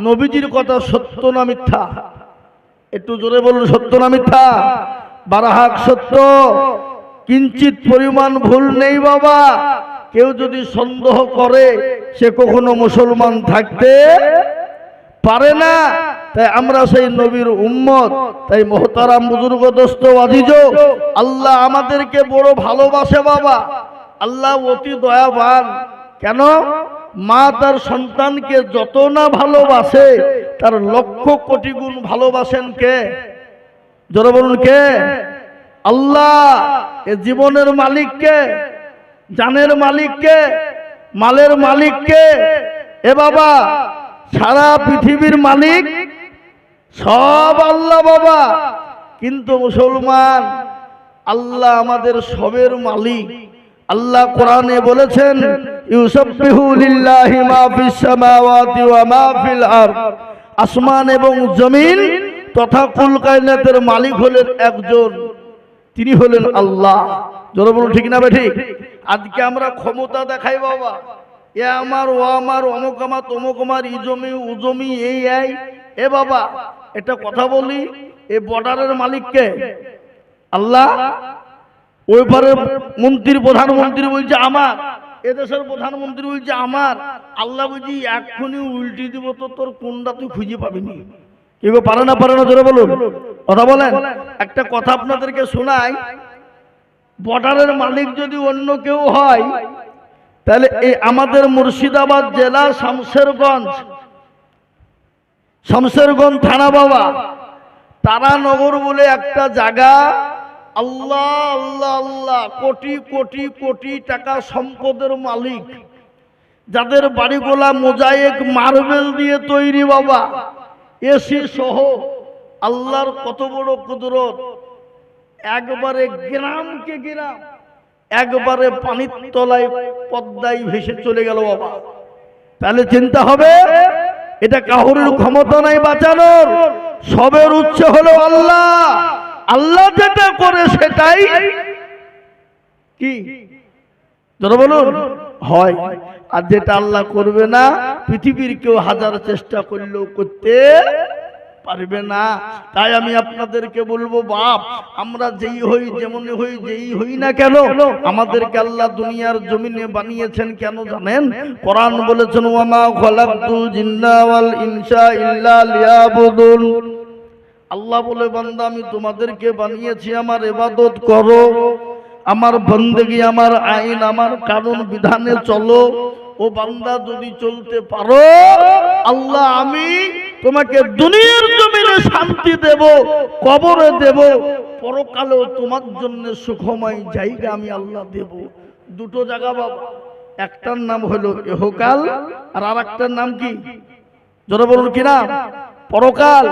নবীজির কথা সত্য না মিথ্যা? একটু জোরে বলুন, সত্য না মিথ্যা? বারাহাক সত্য। কিঞ্চিত পরিমাণ ভুল নেই বাবা। কেউ যদি সন্দেহ করে, সে কখনো মুসলমান থাকতে পারে না। তাই আমরা সেই নবীর উম্মত। তাই মোহতারাম বুজুর্গ, দোস্ত অধিজ আল্লাহ আমাদেরকে বড় ভালোবাসে বাবা। আল্লাহ অতি দয়াবান। কেন? মা তার সন্তানকে যত না ভালোবাসে, তার লক্ষ কোটি গুণ ভালোবাসেন কে? জোরে বলুন কে? আল্লাহ এ জীবনের মালিককে জানের মালিককে মালের মালিককে এ বাবা, সারা পৃথিবীর মালিক সব আল্লাহ বাবা। কিন্তু মুসলমান, আল্লাহ আমাদের সবের মালিক। আল্লাহ কোরআনে বলেছেন আসমান এবং জমিন তথা কুল কায়নাতের মালিক হলেন একজন, তিনি হলেন আল্লাহ। জোরে বলুন, ঠিক না ঠিক? আজকে আমরা ক্ষমতা দেখাই বাবা। এ আমার, ও আমার, অমুক আমার, তমুক আমার, ই জমি ও জমি, এই এই। এ বাবা এটা কথা বলি, এ বর্ডারের মালিককে, আল্লাহ ওই পারে মন্ত্রী প্রধানমন্ত্রী বলছে, আমার, এদেশের প্রধানমন্ত্রী বলছে, আমার। আল্লাহ বলছি, এক্ষুনি উল্টি দিব তো, তোর কোনটা তুই খুঁজে পাবিনি? কেউ পারে না পারে না ধরে বলুন। কথা বলেন? একটা কথা আপনাদেরকে শোনাই। বর্ডারের মালিক যদি অন্য কেউ হয়, তাহলে এই আমাদের মুর্শিদাবাদ জেলা শামশেরগঞ্জ শামশেরগঞ্জ থানা বাবা, তারানগর বলে একটা জায়গা আল্লাহ আল্লাহ আল্লাহ, কোটি কোটি কোটি টাকা সম্পদের মালিক। যাদের বাড়িগুলা মোজাইক মার্বেল দিয়ে তৈরি বাবা, এসি সহ আল্লাহর কত বড় কুদরত। একবারে গ্রামকে গ্রাম, একবারে পানির তলায় পদ্মায় ভেসে চলে গেল বাবা। তাহলে চিন্তা হবে, এটা কাহুরের ক্ষমতা নাই বাঁচানোর। সবের উচ্চ হলো আল্লাহ। আল্লাহ যেটা করে সেটাই কি? বলুন। হয়। আর যেটা আল্লাহ করবে না, পৃথিবীর কেউ হাজার চেষ্টা করলেও করতে পারবে না। তাই আমি আপনাদেরকে বলব, বাপ, আমরা যেই হই যেমন হই, যেই হই না কেন, আমাদেরকে আল্লাহ দুনিয়ার জমিনে বানিয়েছেন কেন জানেন? কোরআন বলেছেন, ওয়ামা খলাকতুল জিন্না ওয়াল ইনসা ইল্লা লিয়াবুদুন। আল্লাহ বলে, বান্দা, আমি তোমাদেরকে বানিয়েছি, আমার ইবাদত করো। আমার বন্দেগি, আমার আইন, আমার কারণ বিধানে চলো। ও বান্দা, যদি চলতে পারো, আল্লাহ, আমি তোমাকে দুনিয়ার জমিনে শান্তি দেব, কবরে দেব। পরকালেও তোমার জন্য সুখময় জায়গা আমি আল্লাহ দেব। দুটো জায়গা বাবা, একটার নাম হলো এহকাল, আর আর একটার নাম কি? জোরে বলুন কি নাম? পরকাল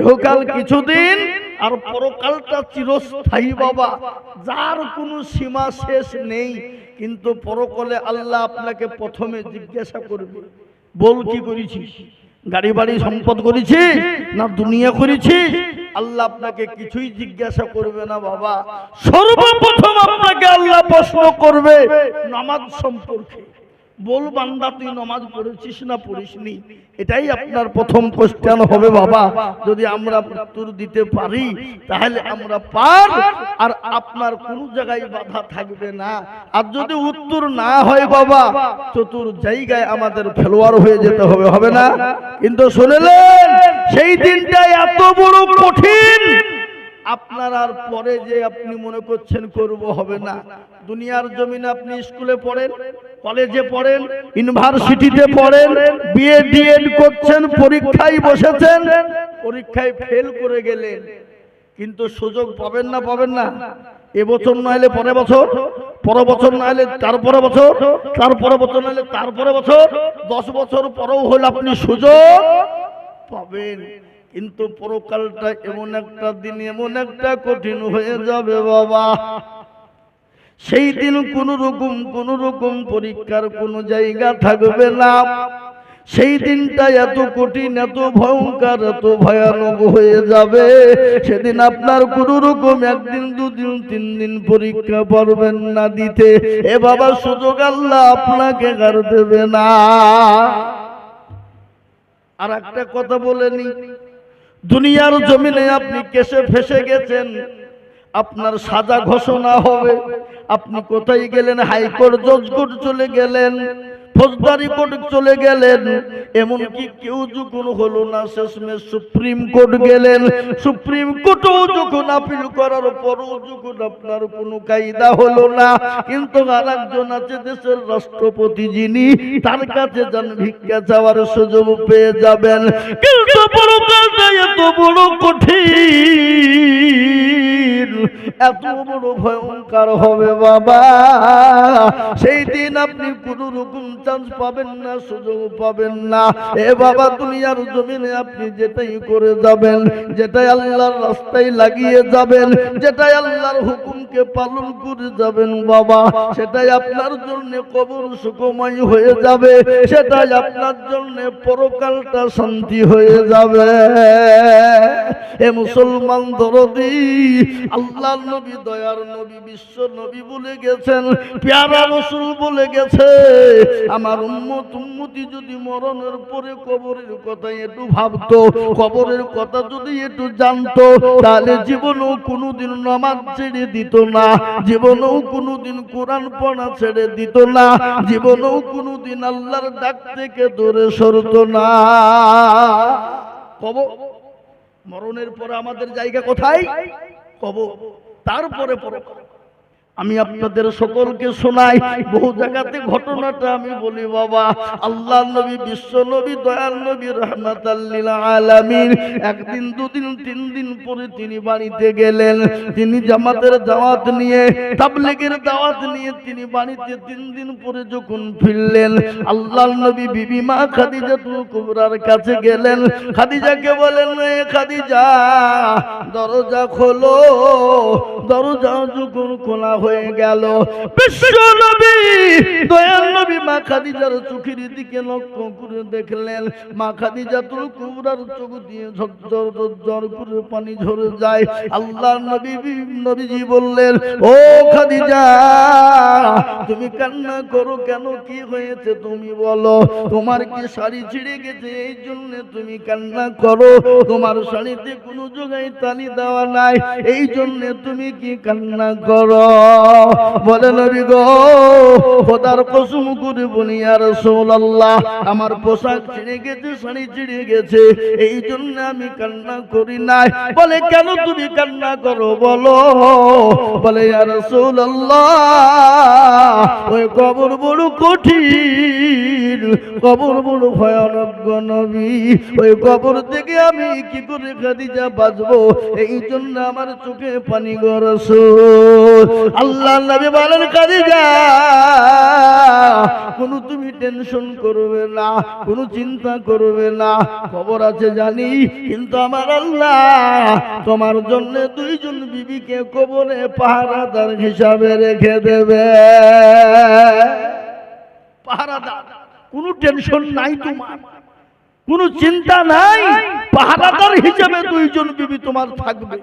এহকাল কিছুদিন আর পরকালটা চিরস্থায়ী বাবা। যার কোনো সীমা শেষ নেই কিন্তু পরকালে আল্লাহ আপনাকে প্রথমে জিজ্ঞাসা করবে বল কি করেছিস? গাড়ি বাড়ি সম্পদ করেছি না দুনিয়া করেছি আল্লাহ আপনাকে কিছুই জিজ্ঞাসা করবে না বাবা। সর্বপ্রথম আপনাকে আল্লাহ প্রশ্ন করবে নামাজ সম্পর্কে। বল বান্দা, তুই নমাজ পড়েছিস না পড়িসনি? এটাই আপনার প্রথম কোশ্চেন হবে বাবা। যদি আমরা উত্তর দিতে পারি, তাহলে আমরা পার। আর আপনার কোন জায়গায় বাধা থাকবে না। আর যদি উত্তর না হয় বাবা, চতুর জায়গায় আমাদের খেলোয়াড় হয়ে যেতে হবে হবে না? কিন্তু শুনলেন, সেই দিনটা এত বড় কঠিন। আপনার আর পরে যে আপনি মনে করছেন করব হবে না। দুনিয়ার জমিনে আপনি স্কুলে পড়েন? কলেজে পড়েন ইউনিভার্সিটিতে পড়েন বিএ ডিএড করছেন পরীক্ষায় বসেছেন। পরীক্ষায় ফেল করে গেলেন। কিন্তু সুযোগ পাবেন না পাবেন না। এবছর না হলে পরের বছর পরের বছর না হলে তারপরে বছর তারপরে বছর না হলে তারপরে বছর দশ বছর পরেও হলে আপনি সুযোগ পাবেন। কিন্তু পরকালটা এমন একটা দিন এমন একটা কঠিন হয়ে যাবে বাবা। সেই দিন কোন রকম কোন রকম পরীক্ষার কোনো জায়গা থাকবে না। সেই দিনটা এত কঠিন, এত ভয়ঙ্কর, এত ভয়ানক হয়ে যাবে। সেদিন আপনার কোন রকম একদিন, দুদিন তিন দিন পরীক্ষা পারবেন না দিতে। এ বাবা সুযোগ আল্লাহ আপনাকে কার দেবে না। আর একটা কথা বলেনি দুনিয়ার জমিনে আপনি কেসে ফেসে গেছেন। আপনার সাজা ঘোষণা হবে। আপনি কোথায় গেলেন? হাইকোর্ট জজ কোর্ট চলে গেলেন। ফৌজদারি কোর্ট চলে গেলেন। এমনকি কেউ যখন হলো না শেষমে সুপ্রিম কোর্ট গেলেন। সুপ্রিম কোর্টও যখন আপিল করার পরও যখন আপনার কোনো কায়দা হলো না, কিন্তু আর একজন আছে দেশের রাষ্ট্রপতি যিনি, তার কাছে যান, ভিক্ষা চাওয়ার সুযোগ পেয়ে যাবেন। কিন্তু বড় কাজটা এত বড় কঠিন। সেই দিন আপনি কোনো চান্স পাবেন না, সুযোগ পাবেন না। এ বাবা আপনি যেটাই করে যাবেন, যেটাই আল্লাহর রাস্তায় লাগিয়ে যাবেন, যেটাই আল্লাহর হুকুমকে পালন করে যাবেন বাবা? সেটাই আপনার জন্য কবর সুখময় হয়ে যাবে। সেটাই আপনার জন্য পরকালটা শান্তি হয়ে যাবে। এ মুসলমান দরদি আল্লাহ নবী, দয়ার নবী, বিশ্ব নবী বলে গেছেন, পেয়ারা রসুল বলে গেছে। আমার উম্মত, উম্মতি যদি মরণের পরে কবরের কথা একটু ভাবতো, কবরের কথা যদি একটু জানতো, তাহলে জীবনও কোনোদিন নামাজ ছেড়ে দিত না, জীবনেও কোনোদিন কোরআন পড়া ছেড়ে দিত না, জীবনেও কোনোদিন আল্লাহর ডাক থেকে দূরে সরত না। কব মরণের পরে আমাদের জায়গা কোথায়? কব তারপরে পরে আমি আপনাদের সকলকে শোনাই, বহু জায়গাতে ঘটনাটা আমি বলি, বাবা, আল্লাহ নবী, বিশ্ব নবী, দয়াল নবী আলামিন। একদিন, দুদিন, তিন দিন পরে তিনি বাড়িতে গেলেন। তিনি জামাতের দাওয়াত নিয়ে, তাবলিগের দাওয়াত নিয়ে তিনি বাড়িতে তিন দিন পরে যখন ফিরলেন, আল্লাহ নবী বিবি মা খাদিজাতুল কুবরার কাছে গেলেন। খাদিজাকে বলেন খাদিজা, দরজা খোলো, দরজা যখন খোলা হয়ে গেল। বিশ্ব নবী, দয়াল নবী মা খাদিজার চোখের দিকে লক্ষ্য করে দেখলেন, মা খাদিজা তুল চোখ দিয়ে ঝরঝর ঝরঝর করে পানি ঝরে যায়। আল্লাহ নবী, নবীজি বললেন, ও খাদিজা, তুমি কান্না করো কেন? কি হয়েছে তুমি বলো? তোমার কি শাড়ি ছিঁড়ে গেছে? এই জন্য তুমি কান্না করো। তোমার শাড়িতে কোনো জায়গায় তালি দেওয়া নাই। এই জন্য তুমি কি কান্না করো? বলে নবী গো, খোদার কসম করে বলি আর রাসূলুল্লাহ, আমার পোশাক ছিঁড়ে গেছে, শাড়ি ছিঁড়ে গেছে এই জন্য আমি কান্না করি নাই। বলে, কেন তুমি কান্না করো বলো? বলে আর রাসূলুল্লাহ, ওই কবর বড় কঠিন, কবর বড় ভয়ানক নবী। ওই কবর থেকে আমি কি করে খাদিজা বাঁচবো? এই জন্য আমার চোখে পানি গরস আল্লাহ নবী বলেন খাদিজা কোনো তুমি টেনশন করবে না, কোনো চিন্তা করবে না। খবর আছে জানি, কিন্তু আমার আল্লাহ তোমার জন্য দুইজন বিবিকে কবরে পাহারাদার হিসাবে রেখে দেবে। পাহারাদার, কোনো টেনশন নাই তোমার। কোনো চিন্তা নাই, পাহারাদার হিসাবে দুইজন বিবি তোমার থাকবে।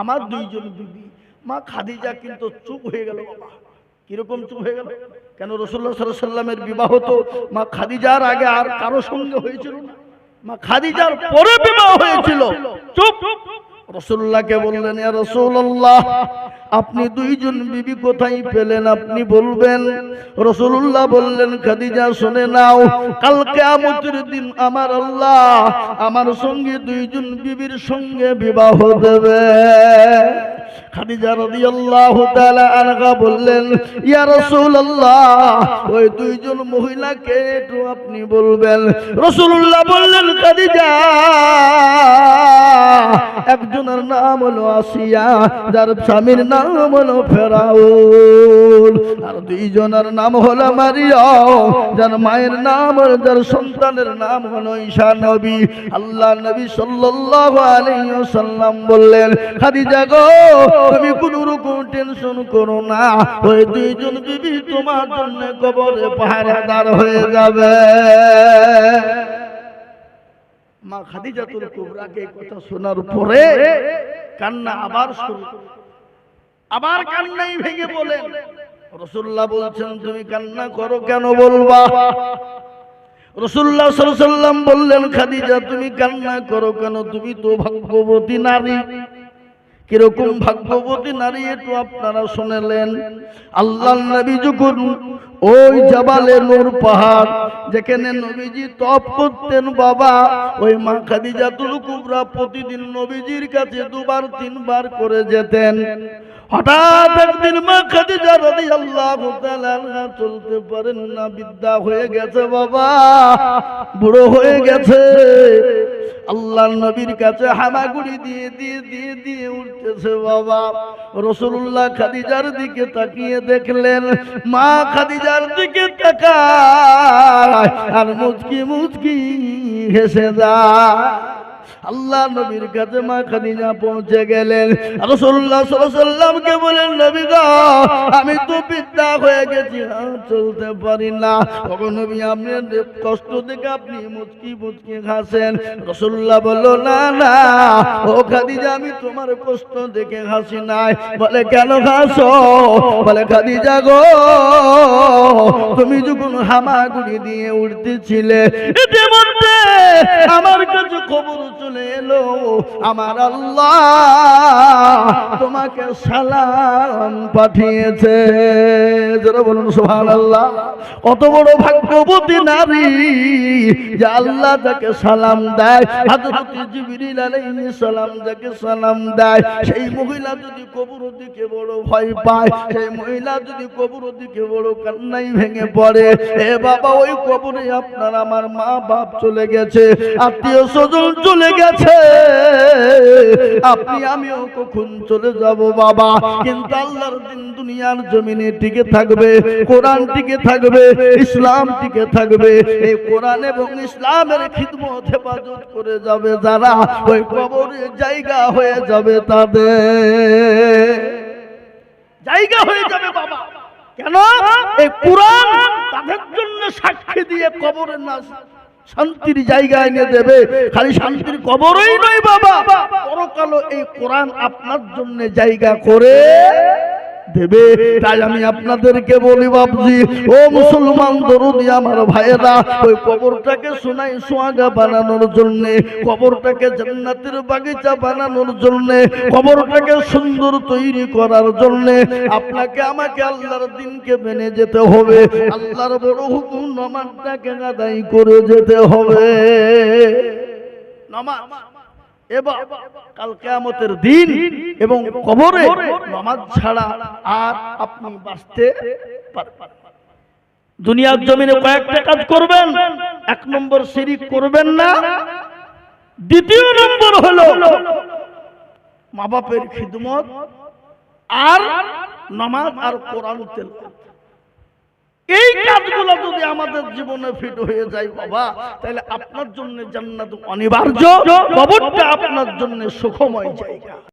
আমার দুইজন বিবি মা খাদিজা কিন্তু চুপ হয়ে গেল বাবা। কীরকম চুপ হয়ে গেল? কেন রসুল্লাহ সাল্লামের বিবাহ তো মা খাদিজার আগে আর কারও সঙ্গে হয়েছিল না। মা খাদিজার পরে বিবাহ হয়েছিল। চুপ। রসুল্লাহকে বললেন রসুল্লাহ, আপনি দুইজন বিবি কোথায় পেলেন? আপনি বলবেন। রসুল্লাহ বললেন, খাদিজা, শুনে নাও কালকে আমতের দিন আমার আল্লাহ আমার সঙ্গে দুইজন বিবির সঙ্গে বিবাহ দেবে। খাদিজা রাদিয়াল্লাহু তাআলা আনহা বললেন, ইয়া রাসূলুল্লাহ ওই দুইজন মহিলাকে একটু আপনি বলবেন। রাসূলুল্লাহ বললেন, খাদিজা একজনের নাম হলো আসিয়া, যার স্বামীর নাম হলো ফেরাউল আর দুইজনের নাম হলো মারিয়াম যার মায়ের নাম হলো যার সন্তানের নাম হলো ঈশা নবী। আল্লাহ নবী সাল্লাল্লাহু আলাইহি ওয়াসাল্লাম বললেন, খাদিজা গো, তুমি কোনো রকম টেনশন করো না, ওই দুইজন বিবি তোমার জন্য কবরে পাহারাদার হয়ে যাবে। মা খাদিজাতুল কুবরাকে কথা শোনার পরে কান্না আবার শুরু আবার কান্নাই ভেঙে বলেন রসুল্লাহ বলছেন তুমি কান্না করো কেন বলবা? রসুল্লাহ সাল্লাম বললেন খাদিজা তুমি কান্না করো কেন? তুমি তো ভাগ্যবতী নারী। কীরকম ভাগ্যবতী নারী একটু আপনারা শুনেলেন। আল্লাহ নবী যখন ওই জাবালে নূর পাহাড়। যেখানে নবীজি তপ করতেন বাবা। ওই মা খাদিজাতুল কুবরা প্রতিদিন নবীজির কাছে দুবার তিনবার করে যেতেন। হঠাৎ একদিন মা খাদিজা রাদিয়াল্লাহু তাআলা আনহা চলতে পারেন না বিদ্যা হয়ে গেছে বাবা। বুড়ো হয়ে গেছে। আল্লাহ নবীর কাছে হামাগুড়ি দিয়ে দিয়ে দিয়ে দিয়ে উঠতেছে বাবা। রসুল্লাহ খাদিজার দিকে তাকিয়ে দেখলেন, মা খাদিজার দিকে তাকায় আর মুচকি মুচকি হেসে যায়। আল্লাহ নবীর কাছে মা খাদিজা পৌঁছে গেলেন। রাসূলুল্লাহ আলাইহি সাল্লামকে বলেন নবী আমি তো বিদ্যা হয়ে গেছি আর চলতে পারি না। ওগো নবী, আপনি কষ্ট দেখে আপনি মুচকি মুচকি হাসেন। রাসূলুল্লাহ বলল, না না, ও খাদিজা, আমি তোমার কষ্ট দেখে হাসি নাই। বলে, কেন হাসো? বলে, খাদিজা গো, তুমি যখন হামাগুড়ি দিয়ে উঠতেছিলে ইতিমধ্যে আমার কাছে খবর চলে এলো আমার আল্লাহ তোমাকে সালাম পাঠিয়েছে। যারা বলুন সোহান আল্লাহ কত বড় ভাগ্যবতী নারী যে আল্লাহ তাকে সালাম দেয় সালাম যাকে সালাম দেয়, সেই মহিলা যদি কবর দিকে বড় ভয় পায়, সেই মহিলা যদি কবর দিকে বড় কান্নাই ভেঙে পড়ে, এ বাবা, ওই কবরে আপনার আমার মা বাপ চলে গেছে আত্মীয় স্বজন চলে গেছে। আপনি, আমিও কখন চলে যাব বাবা? কিন্তু আল্লাহর দিন দুনিয়ার জমিনে টিকে থাকবে, কোরআন টিকে থাকবে, ইসলাম টিকে থাকবে। এই কোরআন এবং ইসলামের খিদমত হেফাজত করে যাবে যারা, ওই কবরের জায়গা হয়ে যাবে তাদের। জায়গা হয়ে যাবে বাবা। কেন? এই কোরআন তাদের জন্য সাক্ষী দিয়ে কবরের না শান্তির জায়গা এনে দেবে। খালি শান্তির কবরই নয় বাবা। পরকালও এই কোরআন আপনার জন্য জায়গা করে। দেবে, তাই আমি আপনাদেরকে বলি বাবজি, ও মুসলমান দরুদি আমার ভাইয়েরা, ওই কবরটাকে সোনাই সোয়াগা বানানোর জন্য, কবরটাকে জান্নাতের বাগিচা বানানোর জন্য, কবরটাকে সুন্দর তৈরি করার জন্য, আপনাকে, আমাকে আল্লাহর দিনকে মেনে যেতে হবে, আল্লাহর বড় হুকুম নামাজটাকে আদায় করে যেতে হবে। নামাজ। এবার কাল কেয়ামতের দিন এবং কবরে নামাজ ছাড়া আর আপনি বাঁচতে পারবেন দুনিয়ার জমিনে কয়েকটা কাজ করবেন এক নম্বর শিরিক করবেন না দ্বিতীয় নম্বর হলো মা বাপের খিদমত আর নামাজ আর কোরআন তেলাওয়াত। এই কাজগুলো যদি আমাদের জীবনে ফিট হয়ে যায় বাবা তাহলে আপনার জন্য জান্নাত অনিবার্য কবরটা আপনার জন্য সুখময় জায়গা।